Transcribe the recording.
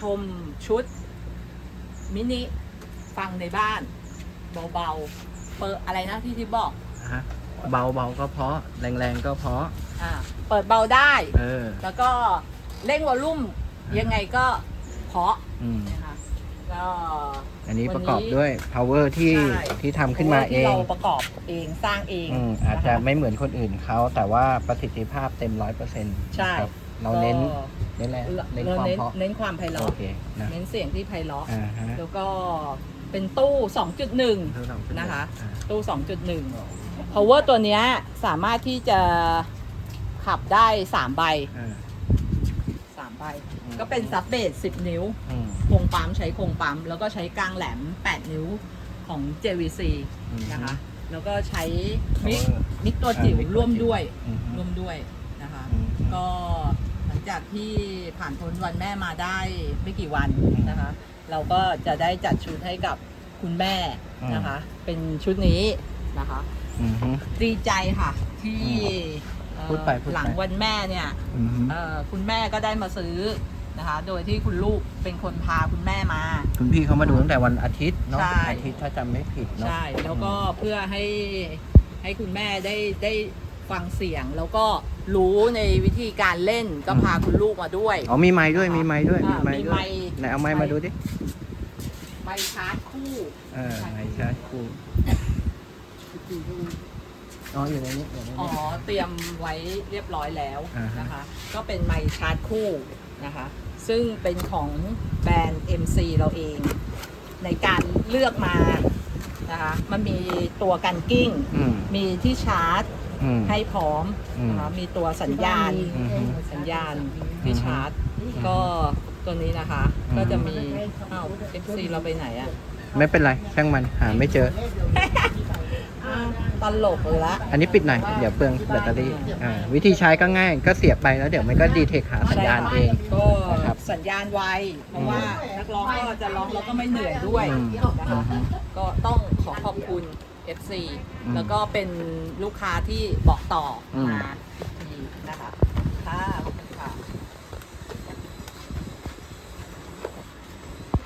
ชมชุด มินิฟังในบ้าน เบาๆ เปิดอะไรนะที่ที่บอกฮะเบาเบาก็เพราะแรงแรงก็เพราะอ่าเปิดเบาได้ เออ แล้วก็เร่งวอลลุ่มยังไงก็เพราะอืม นะคะก็อันนี้วันนี้ประกอบด้วย power ที่ใช่ ที่ทำขึ้นมาเอที่ง เราประกอบเองสร้างเองอืมอาจจะนค ไม่เหมือนคนอื่นเขาแต่ว่าประสิทธิภาพเต็มร้อยเปอร์เซ็นต์ใช่ เราเน้นก็เน้นอะไรเราเน้นเราความเน้นเพราะเน้นความไพเราะโอเคนะเน้นเสียงที่ไพเราะอ่าฮะแล้วก็เป็นตู้ 2.1 นะคะ อ่าตู้ 2.1 power ตัวเนี้ยสามารถที่จะขับได้ 3 ใบ อ่า 3 ใบ อืม ก็เป็นซับเบส10 นิ้ว อืมโครงปั๊มใช้โครงปั๊ม แล้วก็ใช้กลางแหลม 8 นิ้วของ JVC อืม นะคะ แล้วก็ใช้มิก power มิกตัวจิ๋วอ่ามิกตัวร่วมจิ๋ว ด้วย อืมร่วมด้วยนะคะ อืม ก็หลัง จากที่ผ่านพ้นวันแม่มาได้ไม่กี่วันนะคะ เราก็จะได้จัดชุดให้กับคุณแม่นะคะ เป็นชุดนี้นะคะอืมฮึ ดีใจค่ะ ที่เอ่อพูดไปพูดไป หลังวันแม่เนี่ยอืมฮึเอ่อคุณแม่ก็ได้มาซื้อนะคะ โดยที่คุณลูกเป็นคนพาคุณแม่มา คุณพี่เขามาดูตั้งแต่วันอาทิตย์เนาะใช่ อาทิตย์ถ้าจำไม่ผิดเนาะ ใช่แล้วก็เพื่อให้ให้คุณแม่ได้ได้ ฟังเสียงแล้วก็รู้ในวิธีการเล่นก็พาคุณลูกมาด้วย อ๋อมีไม้ด้วยมีไม้ด้วยมีอ่าไม้มีด้ไมวยค์ไหนเอาไม้มาดูดิไมค์ชาร์จคู่เออไม้ชาร์จคู่อ๋ออยู่ในนี้อยู่ในอ๋อนี้เตรียมไว้เรียบร้อยแล้วอ่าฮะนะคะ ก็เป็นไมค์ชาร์จคู่นะคะ ซึ่งเป็นของแบรนด์ MC เราเอง ในการเลือกมานะคะมันมีตัวกันกิ้งอืมมีที่ชาร์จ อืม ให้พร้อมนะคะอืมมีตัวสัญญาณ อืม สัญญาณที่ชาร์จก็ตัวนี้นะคะ อืม ก็จะมีอ้าว MC เราไปไหนอะไม่เป็นไรช่างมันหาไม่เจอ อ้าวตลกเลยละ อันนี้ปิดหน่อยเดี๋ยวเปลืองแบตเตอรี่อ่าวิธีใช้ก็ง่ายก็เสียบไปแล้วเดี๋ยวมันก็ดีเทคหาสัญญาณเอง ก็นะครับสัญญาณไวเพราะว่านักร้องก็จะร้องแล้วก็ไม่เหนื่อยด้วยอืมนะคะอืม ก็ต้องขอขอบคุณ FC อืมแล้วก็เป็นลูกค้าที่บอกต่ออมมาอีกทีนะคะ